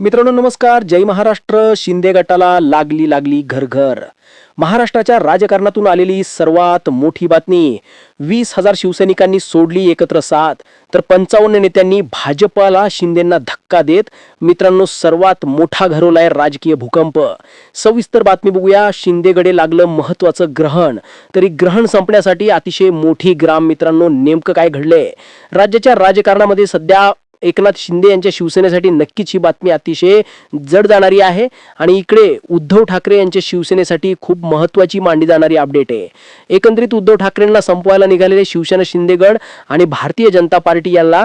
मित्रांनो नमस्कार. जय महाराष्ट्र. शिंदे गटाला लागली लागली घरघर. महाराष्ट्राच्या राजकारणातून आलेली सर्वात मोठी बातमी. वीस हजार शिवसैनिकांनी सोडली एकत्र साथ. तर पंचावन्न नेत्यांनी भाजपाला शिंदेंना धक्का देत मित्रांनो सर्वात मोठा घरवलाय राजकीय भूकंप. सविस्तर बातमी बघूया. शिंदेगडे लागलं महत्वाचं ग्रहण. तरी ग्रहण संपण्यासाठी अतिशय मोठी ग्राम मित्रांनो नेमकं काय घडलंय? राज्याच्या राजकारणामध्ये सध्या एकनाथ शिंदे यांच्या शिवसेनेसाठी नक्कीच ही बातमी अतिशय जड जाणारी आहे. आणि इकडे उद्धव ठाकरे यांच्या शिवसेनेसाठी खूप महत्वाची मांडली जाणारी अपडेट आहे. एकंदरीत उद्धव ठाकरेंना संपवायला निघालेले शिवसेना शिंदेगड आणि भारतीय जनता पार्टी यांना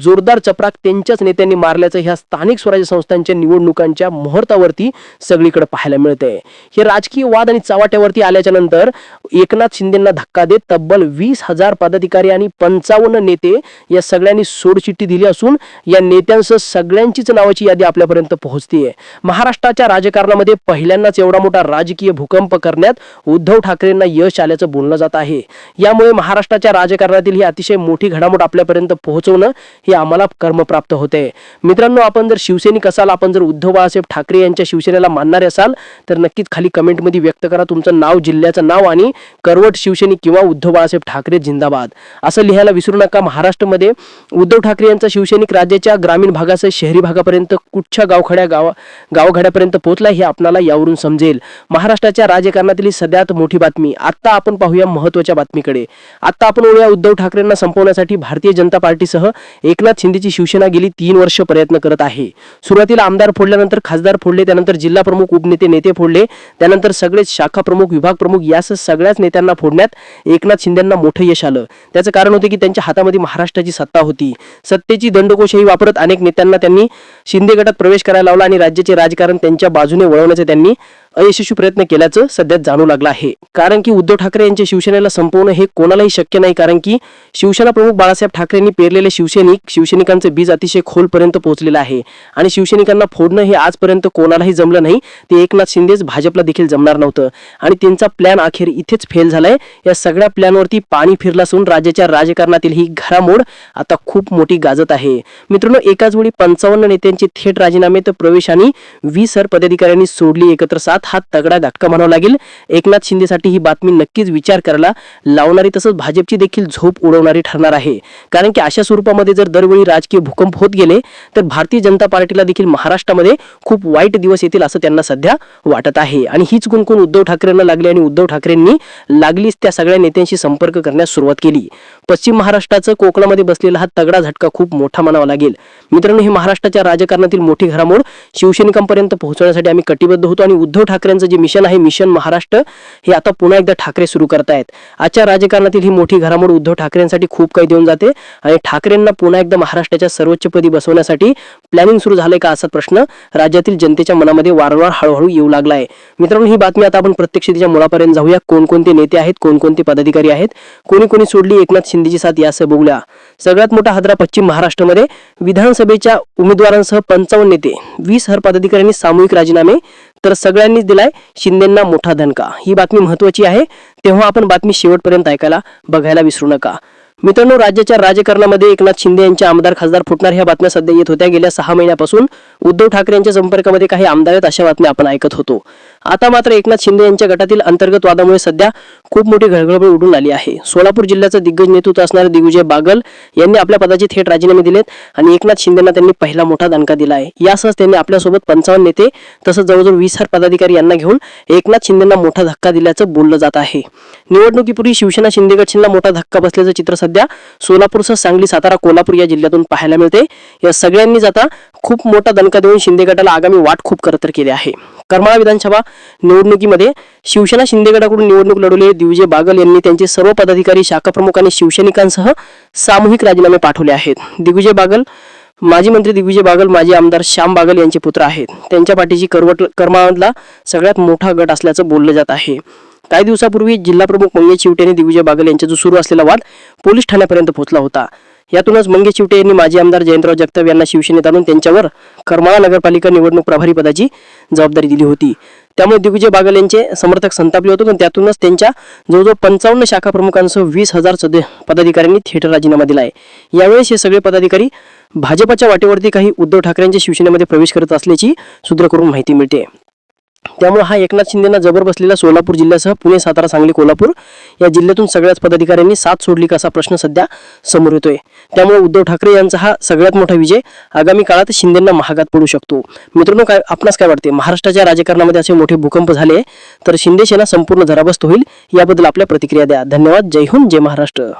जोरदार चपराक त्यांच्याच नेत्यांनी मारल्याचं ह्या स्थानिक स्वराज्य संस्थांच्या निवडणुकांच्या मुहूर्तावरती सगळीकडे पाहायला मिळते हे राजकीय वाद आणि चावाट्यावरती आल्याच्यानंतर एकनाथ शिंदेंना धक्का देत तब्बल वीस हजार पदाधिकारी आणि पंचावन्न नेते या सगळ्यांनी सोडचिठ्ठी दिली असून या नेत्यांसह सगळ्यांचीच नावाची यादी आपल्यापर्यंत पोहोचतीये. महाराष्ट्राच्या राजकारणामध्ये पहिल्यांदाच एवढा मोठा राजकीय भूकंप करण्यात उद्धव ठाकरेंना यश आल्याचं बोललं जात आहे. यामुळे महाराष्ट्राच्या राजकारणातील ही अतिशय मोठी घडामोड आपल्यापर्यंत पोहोचवणं हे आम्हाला कर्मप्राप्त होते. मित्रांनो आपण जर शिवसैनिक असाल आपण जर उद्धव बाळासाहेब ठाकरे यांच्या शिवसेनेला मानणारे असाल तर नक्कीच खाली कमेंटमध्ये व्यक्त करा. तुमचं नाव जिल्ह्याचं नाव आणि करवट शिवसैनिक किंवा उद्धव बाळासाहेब ठाकरे जिंदाबाद. असं लिहायला विसरू नका. महाराष्ट्रामध्ये उद्धव ठाकरे यांचा शिवसैनिक राज्याच्या ग्रामीण भागासह शहरी भागापर्यंत कुठच्या गावखड्या गावा गावघड्यापर्यंत पोहोचला हे आपणाला यावरून समजेल. महाराष्ट्राच्या राजकारणातील सगळ्यात मोठी बातमी. आत्ता आपण पाहूया महत्त्वाच्या बातमीकडे. आत्ता आपण ओळूया उद्धव ठाकरेंना संपवण्यासाठी भारतीय जनता पार्टीसह एकनाथ शिंदेची शिवसेना गेली तीन वर्ष प्रयत्न करत आहे. सुरुवातीला आमदार फोडल्यानंतर खासदार फोडले त्यानंतर जिल्हा प्रमुख उपनेते नेते फोडले त्यानंतर सगळेच शाखा प्रमुख विभाग प्रमुख यासह सगळ्याच नेते त्यांना फोडण्यात एकनाथ शिंदेंना मोठं यश आलं. त्याचं कारण होतं की त्यांच्या हातामध्ये महाराष्ट्राची सत्ता होती. सत्तेची दंडकोशही वापरत अनेक नेत्यांना त्यांनी शिंदे गटात प्रवेश करायला लावला आणि राज्याचे राजकारण त्यांच्या बाजूने वळवण्याचे त्यांनी अयशस्वी प्रयत्न केल्याचं सध्या जाणू लागलं आहे. कारण की उद्धव ठाकरे यांच्या शिवसेनेला संपवणं हे कोणालाही शक्य नाही कारण की शिवसेना प्रमुख बाळासाहेब ठाकरेंनी पेरलेले शिवसैनिक शिवसैनिकांचं बीज अतिशय खोलपर्यंत पोहोचलेलं आहे आणि शिवसैनिकांना फोडणं हे आजपर्यंत कोणालाही जमलं नाही. ते एकनाथ शिंदेच भाजपला देखील जमणार नव्हतं आणि त्यांचा प्लॅन अखेर इथेच फेल झालाय. या सगळ्या प्लॅनवरती पाणी फिरलं असून राज्याच्या राजकारणातील ही घडामोड आता खूप मोठी गाजत आहे. मित्रांनो एकाच वेळी पंचावन्न नेत्यांचे थेट राजीनामे तर प्रवेश आणि वीस हर पदाधिकाऱ्यांनी सोडली एकत्र साथ. हा तगडा धक्का म्हणावा लागेल. एकनाथ शिंदेसाठी ही बातमी नक्कीच विचार करायला लावणारी तसंच भाजपची देखील झोप उडवणारी ठरणार आहे. कारण की अशा स्वरूपामध्ये जर दरवेळी राजकीय भूकंप होत गेले तर भारतीय जनता पार्टीला देखील महाराष्ट्रामध्ये खूप वाईट दिवस येतील असं त्यांना सध्या वाटत आहे. आणि हीच गुणकुण उद्धव ठाकरेंना लागली आणि उद्धव ठाकरेंनी लागलीच त्या सगळ्या नेत्यांशी संपर्क करण्यास सुरुवात केली. पश्चिम महाराष्ट्राचं कोकणामध्ये बसलेला हा तगडा झटका खूप मोठा म्हणावा लागेल. मित्रांनो ही महाराष्ट्राच्या राजकारणातील मोठी घडामोड शिवसैनिकांपर्यंत पोहोचवण्यासाठी आम्ही कटिबद्ध होतो आणि उद्धव ठाकरेंचं जे मिशन आहे मिशन महाराष्ट्र हे आता पुन्हा एकदा ठाकरे सुरू करतायत. आजच्या राजकारणातील ही मोठी घरामोड उद्धव ठाकरेंसाठी खूप काही देऊन जाते आणि ठाकरेंना पुन्हा एकदा महाराष्ट्राच्या सर्वोच्चपदी बसवण्यासाठी प्लॅनिंग सुरू झालंय का असा प्रश्न राज्यातील जनतेच्या मनामध्ये वारंवार हळूहळू येऊ लागला आहे मित्रांनो ही बातमी आता आपण प्रत्यक्ष तिच्या मुळापर्यंत जाऊया. कोणकोणते नेते आहेत कोणकोणते पदाधिकारी आहेत कोणी कोणी सोडली एकनाथ शिंदेची साथ यासह बघूया. सगळ्यात मोठा हादरा पश्चिम महाराष्ट्रामध्ये. विधानसभेच्या उमेदवारांसह पंचावन्न नेते वीस हर पदाधिकाऱ्यांनी सामूहिक राजीनामे तर सगळ्यांनीच दिलाय शिंदेंना मोठा धनका. ही बातमी महत्वाची आहे. तेव्हा आपण बातमी शेवटपर्यंत ऐकायला बघायला विसरू नका. मित्रांनो राज्याच्या राजकारणामध्ये एकनाथ शिंदे यांचे आमदार खासदार फुटणार ह्या बातम्या सध्या येत होत्या. गेल्या सहा महिन्यापासून उद्धव ठाकरे यांच्या संपर्कामध्ये काही आमदार आहेत अशा बातम्या आपण ऐकत होतो. आता मात्र एकनाथ शिंदे यांच्या गटातील अंतर्गत वादामुळे सध्या खूप मोठी घळघळबळ उडून आली आहे. सोलापूर जिल्ह्याचं दिग्गज नेतृत्व असणारे दिग्विजय बागल यांनी आपल्या पदाचे थेट राजीनामे दिलेत आणि एकनाथ शिंदेना त्यांनी पहिला मोठा दणका दिला आहे. यासह त्यांनी आपल्यासोबत पंचावन्न नेते तसंच जवळजवळ वीस हजार पदाधिकारी यांना घेऊन एकनाथ शिंदेना मोठा धक्का दिल्याचं बोललं जात आहे. निवडणुकीपूर्वी शिवसेना शिंदे गटशींना मोठा धक्का बसल्याचं चित्र सध्या सोलापूरसह सांगली सातारा कोल्हापूर या जिल्ह्यातून पाहायला मिळते. या सगळ्यांनीच आता खूप मोठा दणका देऊन शिंदे गटाला आगामी वाट खूप करतर केली आहे. करमाळा विधानसभा निवडणुकीमध्ये शिवसेना शिंदे गटाकडून निवडणूक लढवलेले दिविजय बागल यांनी त्यांचे सर्व पदाधिकारी शाखा प्रमुख आणि शिवसैनिकांसह सामूहिक राजीनामे पाठवले आहेत. दिग्विजय बागल माजी मंत्री दिग्विजय बागल माजी आमदार श्याम बागल यांचे पुत्र आहेत. त्यांच्या पाठीची करवट करमाळामधला सगळ्यात मोठा गट असल्याचं बोललं जात आहे. काही दिवसापूर्वी जिल्हा प्रमुख मंगेश चिवटे आणि दिग्विजय बागल यांच्या जो सुरू असलेला वाद पोलीस ठाण्यापर्यंत पोहोचला होता. यातूनच मंगेश चिवटे यांनी माजी आमदार जयंतराव जगताप यांना शिवसेनेत आणून त्यांच्यावर करमाळा नगरपालिका निवडणूक प्रभारी पदाची जबाबदारी दिली होती. त्यामुळे दिग्विजय बागल यांचे समर्थक संतापले होते. पण त्यातूनच त्यांच्या जवळजवळ पंचावन्न शाखा प्रमुखांसह वीस हजार सदे पदाधिकाऱ्यांनी थेट राजीनामा दिला आहे यावेळेस हे सगळे पदाधिकारी भाजपच्या वाटेवरती काही उद्धव ठाकरेंच्या शिवसेनेमध्ये प्रवेश करत असल्याची सूत्राकडून माहिती मिळते. त्यामुळे हा एकनाथ शिंदेना जबर बसलेला सोलापूर जिल्ह्यासह पुणे सातारा सांगली कोल्हापूर या जिल्ह्यातून सगळ्याच पदाधिकाऱ्यांनी साथ सोडली का असा प्रश्न सध्या समोर येतोय. त्यामुळे उद्धव ठाकरे यांचा हा सगळ्यात मोठा विजय आगामी काळात शिंदेना महागात पडू शकतो. मित्रांनो काय आपणास काय वाटते? महाराष्ट्राच्या राजकारणामध्ये असे मोठे भूकंप झाले तर शिंदे सेना संपूर्ण धराबस्त होईल याबद्दल आपल्या प्रतिक्रिया द्या. धन्यवाद. जय हिंद जय महाराष्ट्र.